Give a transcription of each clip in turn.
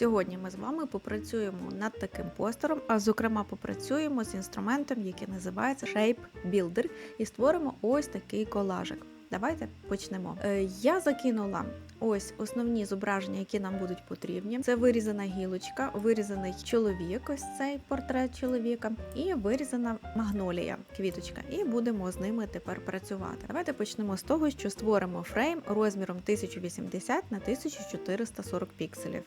Сьогодні ми з вами попрацюємо над таким постером, а зокрема попрацюємо з інструментом, який називається Shape Builder, і створимо ось такий колажик. Давайте почнемо. Е, я закинула ось основні зображення, які нам будуть потрібні. Це вирізана гілочка, вирізаний чоловік, ось цей портрет чоловіка, і вирізана магнолія, квіточка. І будемо з ними тепер працювати. Давайте почнемо з того, що створимо фрейм розміром 1080 на 1440 пікселів.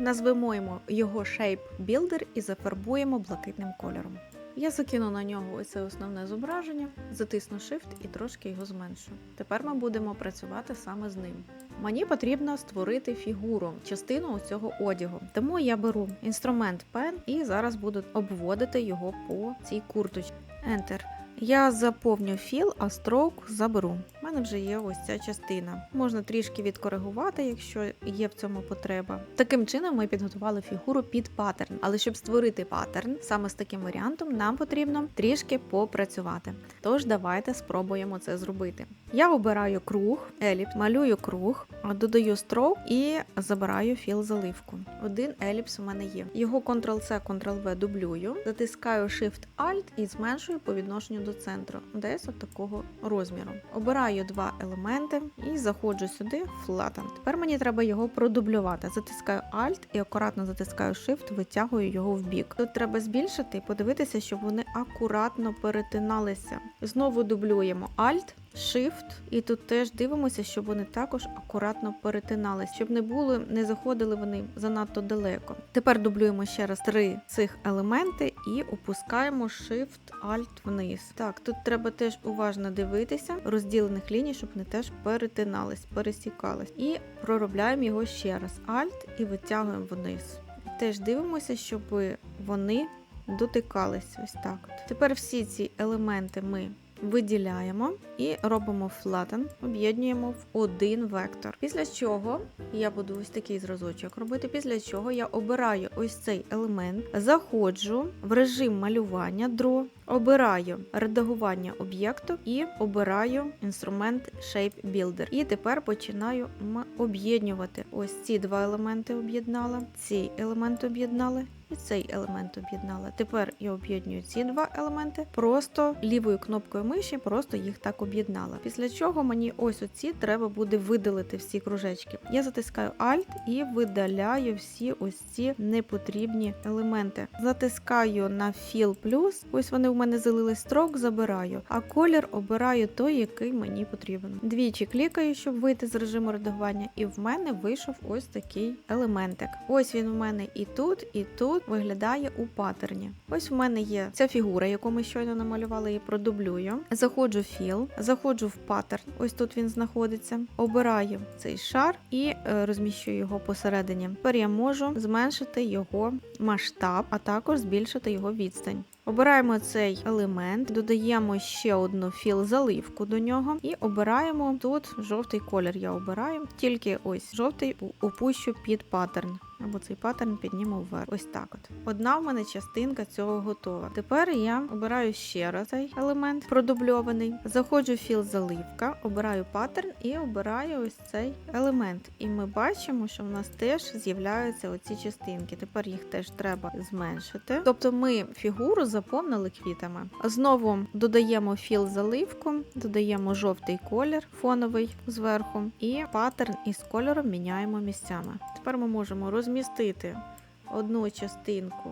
Назвемо його Shape Builder і зафарбуємо блакитним кольором. Я закину на нього ось це основне зображення, затисну Shift і трошки його зменшу. Тепер ми будемо працювати саме з ним. Мені потрібно створити фігуру, частину цього одягу. Тому я беру інструмент Pen і зараз буду обводити його по цій курточці. Enter. Я заповню філ, а строк заберу. У мене вже є ось ця частина. Можна трішки відкоригувати, якщо є в цьому потреба. Таким чином ми підготували фігуру під паттерн. Але щоб створити паттерн саме з таким варіантом, нам потрібно трішки попрацювати. Тож давайте спробуємо це зробити. Я обираю круг, еліпс, малюю круг, додаю строк і забираю філ заливку. Один еліпс у мене є. Його Ctrl-C, Ctrl-V дублюю, затискаю Shift-Alt і зменшую по відношенню до центру, десь от такого розміру. Обираю два елементи і заходжу сюди в Flatten. Тепер мені треба його продублювати. Затискаю Alt і акуратно затискаю Shift, витягую його в бік. Тут треба збільшити і подивитися, щоб вони акуратно перетиналися. Знову дублюємо Alt. Shift, і тут теж дивимося, щоб вони також акуратно перетиналися, щоб не було, не заходили вони занадто далеко. Тепер дублюємо ще раз три цих елементи і опускаємо Shift-Alt вниз. Так, тут треба теж уважно дивитися розділених ліній, щоб вони теж перетинались, пересікались. І проробляємо його ще раз. Alt і витягуємо вниз. Теж дивимося, щоб вони дотикались. Ось так. Тепер всі ці елементи ми виділяємо і робимо flatten, об'єднуємо в один вектор. Після чого я буду ось такий зразочок робити. Після чого я обираю ось цей елемент, заходжу в режим малювання Draw, обираю редагування об'єкту і обираю інструмент Shape Builder. І тепер починаю об'єднувати. Ось ці два елементи об'єднала, ці елементи об'єднали. І цей елемент об'єднала. Тепер я об'єдную ці два елементи, просто лівою кнопкою миші, просто їх так об'єднала. Після чого мені ось оці треба буде видалити всі кружечки. Я затискаю Alt і видаляю всі ось ці непотрібні елементи. Затискаю на Fill плюс, ось вони в мене залили строк, забираю, а колір обираю той, який мені потрібен. Двічі клікаю, щоб вийти з режиму редагування, і в мене вийшов ось такий елементик. Ось він у мене і тут, і тут виглядає у паттерні. Ось в мене є ця фігура, яку ми щойно намалювали, її продублюю. Заходжу в філ, заходжу в паттерн. Ось тут він знаходиться. Обираю цей шар і е, розміщую його посередині. Тепер я можу зменшити його масштаб, а також збільшити його відстань. Обираємо цей елемент, додаємо ще одну філ-заливку до нього і обираємо тут жовтий колір. Я обираю, тільки ось жовтий опущу під паттерн. Або цей паттерн підніму вверх. Ось так от. Одна в мене частинка цього готова. Тепер я обираю ще раз цей елемент продубльований. Заходжу в філ заливка, обираю паттерн і обираю ось цей елемент. І ми бачимо, що в нас теж з'являються оці частинки. Тепер їх теж треба зменшити. Тобто ми фігуру заповнили квітами. Знову додаємо філ заливку, додаємо жовтий колір фоновий зверху, і паттерн із кольором міняємо місцями. Тепер ми можемо розмістити одну частинку,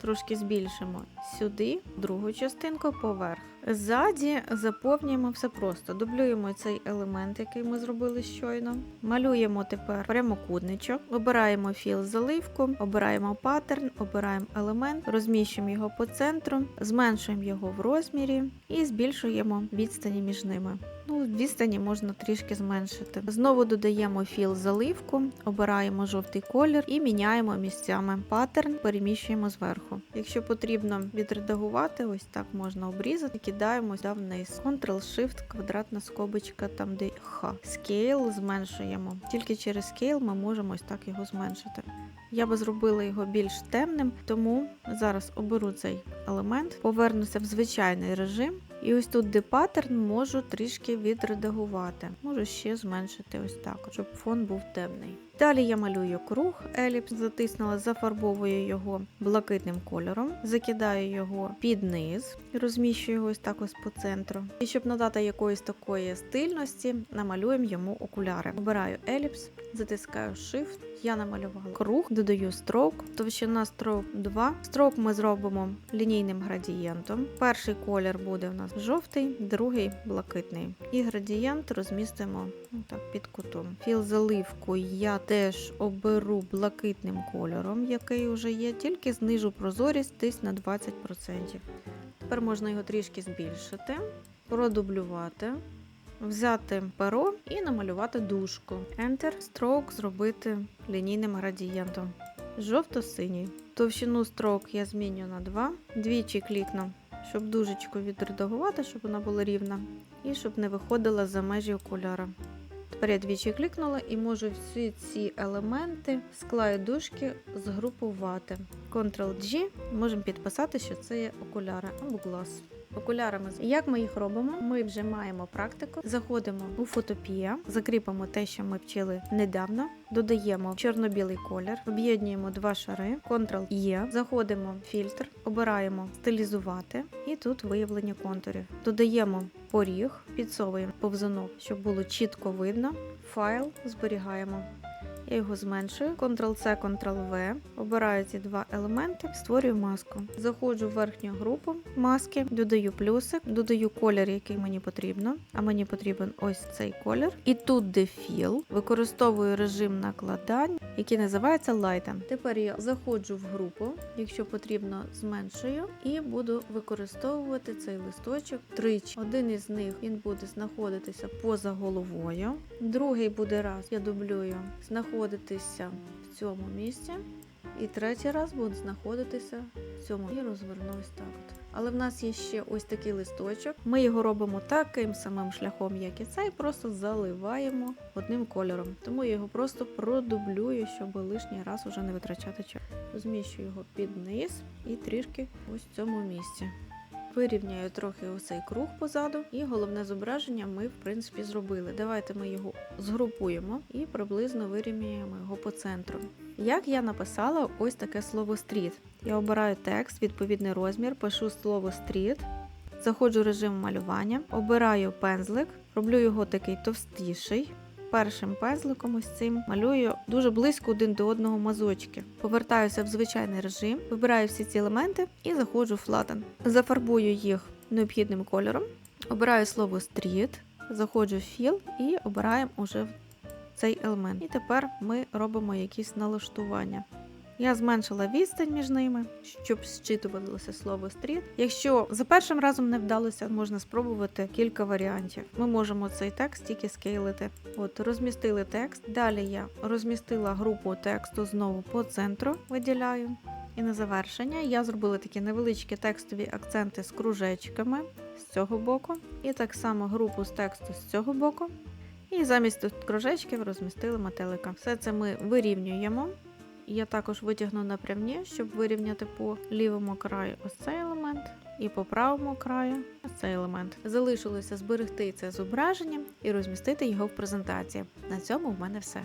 трошки збільшимо сюди, другу частинку поверх. Ззаді заповнюємо все просто. Дублюємо цей елемент, який ми зробили щойно. Малюємо тепер прямокутничок, обираємо філ заливку, обираємо паттерн, обираємо елемент, розміщуємо його по центру, зменшуємо його в розмірі і збільшуємо відстані між ними. Ну, відстані можна трішки зменшити. Знову додаємо філ заливку, обираємо жовтий колір і міняємо місцями паттерн, переміщуємо зверху. Якщо потрібно відредагувати, ось так можна обрізати, кидаємо сюди вниз. Ctrl-Shift, квадратна скобочка, там де Х. Scale зменшуємо. Тільки через Scale ми можемо ось так його зменшити. Я би зробила його більш темним, тому зараз оберу цей елемент, повернуся в звичайний режим. І ось тут, де паттерн, можу трішки відредагувати. Можу ще зменшити ось так, щоб фон був темний. Далі я малюю круг еліпс, затиснула, зафарбовую його блакитним кольором, закидаю його під низ, розміщую його ось так ось по центру. І щоб надати якоїсь такої стильності, намалюємо йому окуляри. Обираю еліпс, затискаю Shift. Я намалювала круг, додаю stroke, товщина stroke 2. Stroke ми зробимо лінійним градієнтом. Перший колір буде у нас жовтий, другий блакитний. І градієнт розмістимо так, під кутом. Філ заливку я теж оберу блакитним кольором, який вже є, тільки знижу прозорість десь на 20%. Тепер можна його трішки збільшити, продублювати взяти перо і намалювати дужку. Enter, stroke зробити лінійним градієнтом. Жовто-синій. Товщину строк я зміню на 2. Двічі клікну, щоб дужечку відредагувати, щоб вона була рівна, і щоб не виходила за межі окуляра. Тепер я двічі клікнула і можу всі ці елементи скла і дужки згрупувати. Ctrl-G, можемо підписати, що це є окуляри або глаз. Окулярами. Як ми їх робимо? Ми вже маємо практику. Заходимо у фотопія, закріпимо те, що ми вчили недавно. Додаємо чорно-білий колір, об'єднуємо два шари, Ctrl-E, заходимо в фільтр, обираємо стилізувати і тут виявлення контурів. Додаємо поріг, підсовуємо повзунок, щоб було чітко видно. Файл зберігаємо. Я його зменшую, Ctrl-C, Ctrl-V, обираю ці два елементи, створюю маску. Заходжу в верхню групу маски, додаю плюсик, додаю колір, який мені потрібно. А мені потрібен ось цей колір. І тут де філ, використовую режим накладань, який називається Lighten. Тепер я заходжу в групу, якщо потрібно, зменшую, і буду використовувати цей листочок тричі. Один із них він буде знаходитися поза головою. Другий буде раз, я дублюю, знаходитися в цьому місці. І третій раз буде знаходитися в цьому і розверну ось так. От. Але в нас є ще ось такий листочок. Ми його робимо таким самим шляхом, як і цей, просто заливаємо одним кольором. Тому я його просто продублюю, щоб лишній раз уже не витрачати час. Розміщую його під низ і трішки ось в цьому місці. Вирівняю трохи оцей круг позаду, і головне зображення ми, в принципі, зробили. Давайте ми його згрупуємо і приблизно вирівняємо його по центру. Як я написала ось таке слово стріт. Я обираю текст, відповідний розмір, пишу слово стріт, заходжу в режим малювання, обираю пензлик, роблю його такий товстіший. Першим пензликом ось цим малюю дуже близько один до одного мазочки. Повертаюся в звичайний режим, вибираю всі ці елементи і заходжу в флатен. Зафарбую їх необхідним кольором, обираю слово стріт, заходжу в філ і обираємо уже цей елемент. І тепер ми робимо якісь налаштування. Я зменшила відстань між ними, щоб зчитувалося слово стріт. Якщо за першим разом не вдалося, можна спробувати кілька варіантів. Ми можемо цей текст тільки скейлити. От розмістили текст. Далі я розмістила групу тексту знову по центру, виділяю. І на завершення я зробила такі невеличкі текстові акценти з кружечками з цього боку. І так само групу з тексту з цього боку. І замість тут кружечків розмістили метелика. Все це ми вирівнюємо. Я також витягну напрямні, щоб вирівняти по лівому краю ось цей елемент, і по правому краю цей елемент. Залишилося зберегти це зображення і розмістити його в презентації. На цьому в мене все.